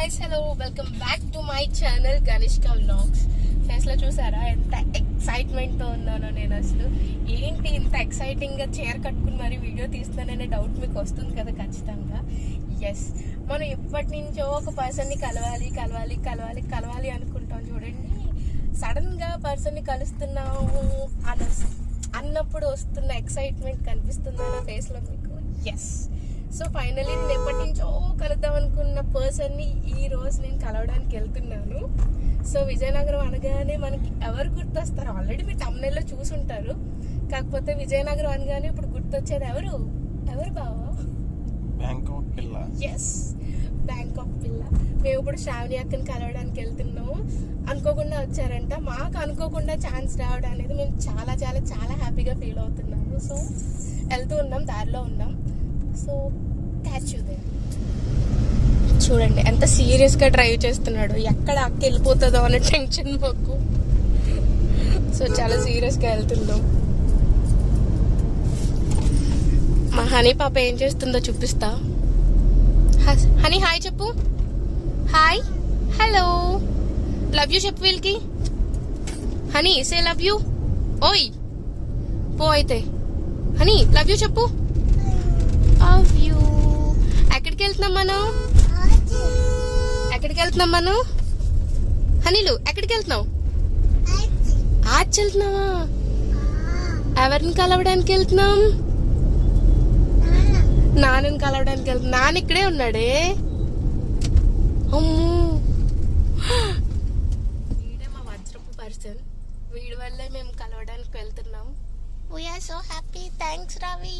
Guys hello welcome back to my channel Ganishka vlogs ఫేస్లో చూసారా? ఎంత ఎక్సైట్మెంట్తో ఉన్నానో నేను అసలు. ఏంటి ఇంత ఎక్సైటింగ్గా చీర కట్టుకుని మరి వీడియో తీస్తాననే డౌట్ మీకు వస్తుంది కదా ఖచ్చితంగా. ఎస్ మనం ఎప్పటి నుంచో ఒక పర్సన్ని కలవాలి కలవాలి కలవాలి కలవాలి అనుకుంటాం చూడండి. సడన్గా పర్సన్ని కలుస్తున్నాము అన్న అన్నప్పుడు వస్తున్న ఎక్సైట్మెంట్ కనిపిస్తుందా నా ఫేస్లో మీకు? ఎస్ సో ఫైనలీ నేను ఎప్పటి నుంచో కలుద్దాం అనుకున్న పర్సన్ని ఈ రోజు నేను కలవడానికి వెళ్తున్నాను. సో విజయనగరం అనగానే మనకి ఎవరు గుర్తొస్తారు ఆల్రెడీ మీరు తమిళలో చూసుంటారు. కాకపోతే విజయనగరం అనగానే ఇప్పుడు గుర్తొచ్చేది ఎవరు? ఎవరు బావా? బ్యాంకాక్ పిల్ల ఎస్ బ్యాంకాక్ పిల్ల మేము ఇప్పుడు శ్రావణి అక్కని కలవడానికి వెళ్తున్నాము. అనుకోకుండా వచ్చారంట. మాకు అనుకోకుండా ఛాన్స్ రావడం అనేది మేము చాలా చాలా చాలా హ్యాపీగా ఫీల్ అవుతున్నాము. సో వెళ్తూ ఉన్నాం దారిలో ఉన్నాం. సో క్యాచ్ చూడండి ఎంత సీరియస్గా డ్రైవ్ చేస్తున్నాడు. ఎక్కడ అక్క వెళ్ళిపోతుందో అనే టెన్షన్ మాకు. సో చాలా సీరియస్గా వెళ్తున్నాం. మా హనీ పాప ఏం చేస్తుందో చూపిస్తా. హనీ హాయ్ చెప్పు. హాయ్ హలో లవ్ యూ చెప్పు వీళ్ళకి. హనీ సే లవ్ యూ ఓయ్. పో అయితే. హనీ లవ్ యూ చెప్పు. ఆఫ్ యూ. ఎక్కడికి వెళ్తున్నాం మనం? ఎక్కడికి వెళ్తున్నాం మనం? హనీలు ఎక్కడికి వెళ్తున్నావు? ఆచి వెళ్తున్నావా? ఎవరిని కలవడానికి వెళ్తున్నాం? నాన్నని కలవడానికి వెళ్తున్నా. నాన్న ఇక్కడే ఉన్నాడే. అమ్మో. వీడే మా వజ్రపు పర్సన్. వీడి వల్లే మేము కలవడానికి వెళ్తున్నాం. We are so happy thanks Ravi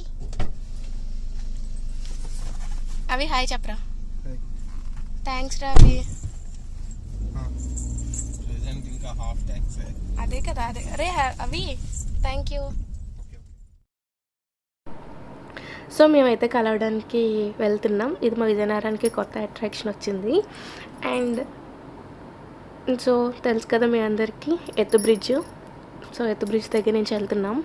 అవి హాయ్ చెప్పరా. థ్యాంక్స్ రవి ప్రెసెంట్ ఇంకా హాఫ్ ట్యాక్స్ అదే కదా అదే. అరే హ- అవి. థ్యాంక్ యూ సో మేమైతే కలవడానికి వెళ్తున్నాం. ఇది మా విజయనగరానికి కొత్త అట్రాక్షన్ వచ్చింది. అండ్ సో తెలుసు కదా మీ అందరికీ ఎత్తు బ్రిడ్జ్ సో ఎత్తు బ్రిడ్జ్ దగ్గర నుంచి వెళ్తున్నాం.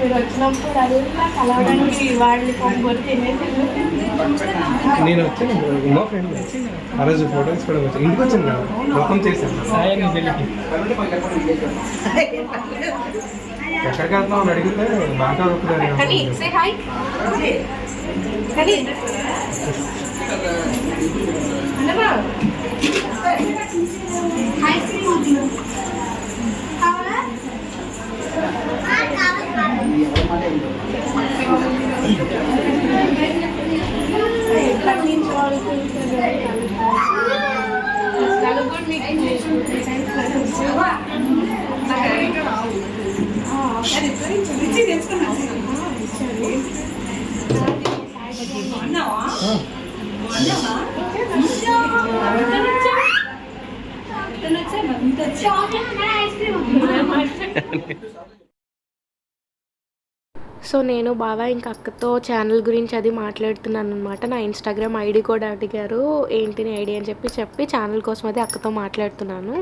మీరు వచ్చినప్పుడు అది కలవడానికి వాళ్ళని పంపుకొని తినేసి నేను వచ్చాను. మా ఫ్రెండ్ ఆ రోజు ఫోటోస్ కూడా వచ్చాను ఇంటికి వచ్చాను కదా. మొత్తం చేశాను. సాయి పెళ్ళికి ఎక్కడికి వెళ్తున్నావు అని అడిగితే బాగా హనీ సే నేను బాగా ఇంకా అక్కతో ఛానల్ గురించి అది మాట్లాడుతున్నాను అనమాట నా ఇన్స్టాగ్రామ్ ఐడి కూడా అడిగారు. ఏంటి నీ ఐడి అని చెప్పి చెప్పి ఛానల్ కోసం అది అక్కతో మాట్లాడుతున్నాను.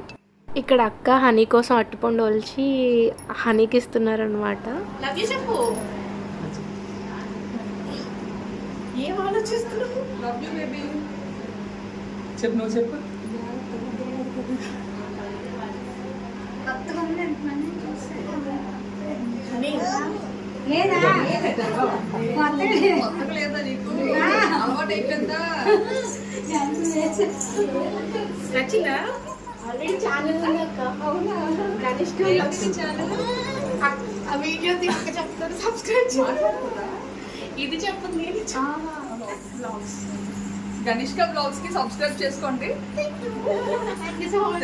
ఇక్కడ అక్క హనీ కోసం అట్టుపండు ఒలిచి హనీకి ఇస్తున్నారనమాట లవ్ యూ చెప్పు. నచ్చిందా? ఆల్రెడీ ఛానల్ అవునా కనిష్ట ఆ వీడియో తీసుకు చెప్తారు సబ్స్క్రైబ్ ఇది చెప్పదు నేను చాలా బ్లాగ్స్ గనిష్క బ్లాగ్స్కి సబ్స్క్రైబ్ చేసుకోండి థ్యాంక్ యూ సో మచ్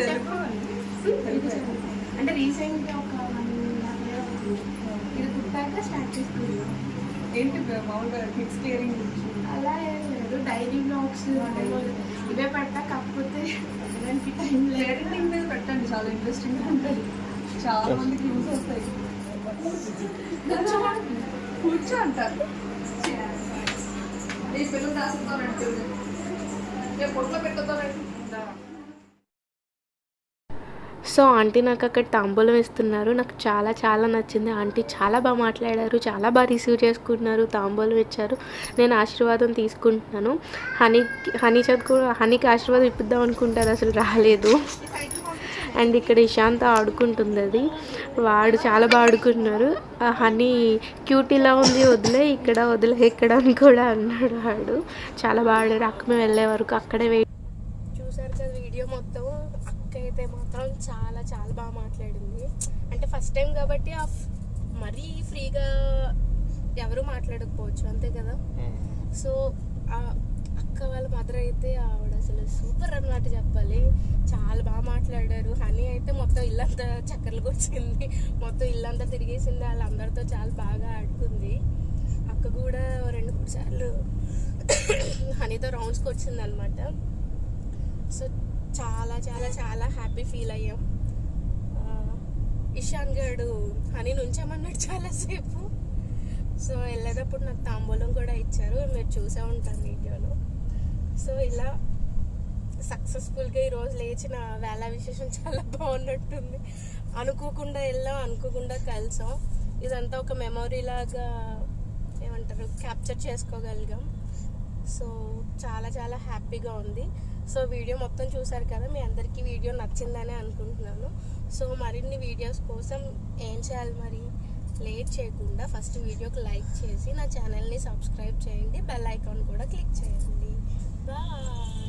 అంటే రీసెంట్గా ఒక వన్ ఇది కుట్టాక స్టార్ట్ చేసుకున్నాం ఏంటి మామూలుగా కిడ్స్ కేరింగ్ గురించి? అలా ఏం లేదు. డైరీ బ్లాగ్స్ ఇవే పెడతా. కాకపోతే దానికి టైం లేదు. పేరెంటింగ్ మీద పెట్టండి. చాలా ఇంట్రెస్టింగ్గా ఉంటుంది. చాలా మందికి యూస్ వస్తాయి. కూర్చో అంటారు ఈ పిల్లలు దాచుతానంటే రేపు పొట్లో పెట్టుతానంటే సో ఆంటీ నాకు అక్కడ తాంబూలం ఇస్తున్నారు నాకు చాలా చాలా నచ్చింది. ఆంటీ చాలా బాగా మాట్లాడారు. చాలా బాగా రిసీవ్ చేసుకుంటున్నారు తాంబూలం ఇచ్చారు. నేను ఆశీర్వాదం తీసుకుంటున్నాను. హనీ హనీ చదువు కూడా హనీకి ఆశీర్వాదం ఇప్పిద్దాం అనుకుంటారు. అసలు రాలేదు. అండ్ ఇక్కడ ఇషాంత్ ఆడుకుంటుంది అది వాడు చాలా బాగా ఆడుకుంటున్నారు హనీ క్యూట్ ఇలా ఉంది వదిలే ఇక్కడ వదిలే ఇక్కడ అని కూడా అన్నాడు వాడు. చాలా బాగా ఆడారు. అక్క మేము వెళ్ళే వరకు అక్కడే వెయిట్ చూసారు కదా వీడియో మొత్తం. అయితే మాత్రం చాలా చాలా బాగా మాట్లాడింది. అంటే ఫస్ట్ టైం కాబట్టి ఆ మరీ ఫ్రీగా ఎవరు మాట్లాడకపోవచ్చు అంతే కదా? సో ఆ అక్క వాళ్ళ మదర్ అయితే ఆవిడ అసలు సూపర్ అన్నమాట చెప్పాలి. చాలా బాగా మాట్లాడారు. హనీ అయితే మొత్తం ఇల్లంతా చక్కర్లకు వచ్చింది మొత్తం ఇల్లంతా తిరిగేసింది. వాళ్ళందరితో చాలా బాగా ఆడుకుంది. అక్క కూడా రెండు మూడు సార్లు హనీతో రౌండ్స్కి వచ్చింది అనమాట సో చాలా చాలా చాలా హ్యాపీ ఫీల్ అయ్యాం. ఇషాన్ గడు హనీ నుంచామన్నాడు చాలాసేపు. సో వెళ్ళేటప్పుడు నాకు తాంబూలం కూడా ఇచ్చారు. మీరు చూసే ఉంటారు వీడియోలో. సో ఇలా సక్సెస్ఫుల్గా ఈరోజు లేచిన వేళ విశేషం చాలా బాగున్నట్టుంది. అనుకోకుండా వెళ్ళాం అనుకోకుండా కలిసాం. ఇదంతా ఒక మెమొరీ లాగా ఏమంటారు క్యాప్చర్ చేసుకోగలిగాం. సో చాలా చాలా హ్యాపీగా ఉంది. సో వీడియో మొత్తం చూసారు కదా మీ అందరికీ వీడియో నచ్చిందని అనుకుంటున్నాను. సో మరిన్ని వీడియోస్ కోసం ఏం చేయాలి మరి? లేట్ చేయకుండా ఫస్ట్ వీడియోకి లైక్ చేసి నా ఛానల్ని సబ్స్క్రైబ్ చేయండి. బెల్ ఐకాన్ కూడా క్లిక్ చేయండి. బాయ్.